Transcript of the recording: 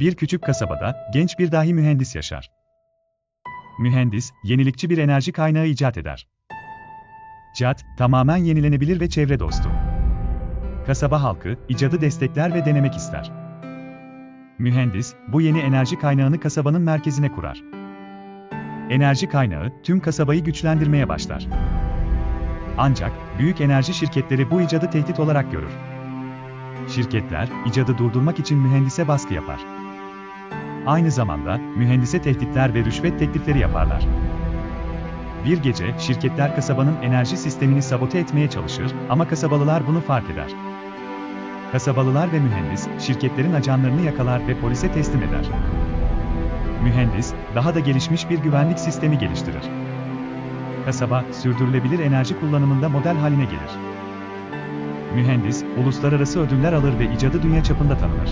Bir küçük kasabada genç bir dahi mühendis yaşar. Mühendis, yenilikçi bir enerji kaynağı icat eder. Cat, tamamen yenilenebilir ve çevre dostu. Kasaba halkı, icadı destekler ve denemek ister. Mühendis, bu yeni enerji kaynağını kasabanın merkezine kurar. Enerji kaynağı, tüm kasabayı güçlendirmeye başlar. Ancak, büyük enerji şirketleri bu icadı tehdit olarak görür. Şirketler, icadı durdurmak için mühendise baskı yapar. Aynı zamanda, mühendise tehditler ve rüşvet teklifleri yaparlar. Bir gece, şirketler kasabanın enerji sistemini sabote etmeye çalışır ama kasabalılar bunu fark eder. Kasabalılar ve mühendis, şirketlerin ajanlarını yakalar ve polise teslim eder. Mühendis, daha da gelişmiş bir güvenlik sistemi geliştirir. Kasaba, sürdürülebilir enerji kullanımında model haline gelir. Mühendis, uluslararası ödüller alır ve icadı dünya çapında tanınır.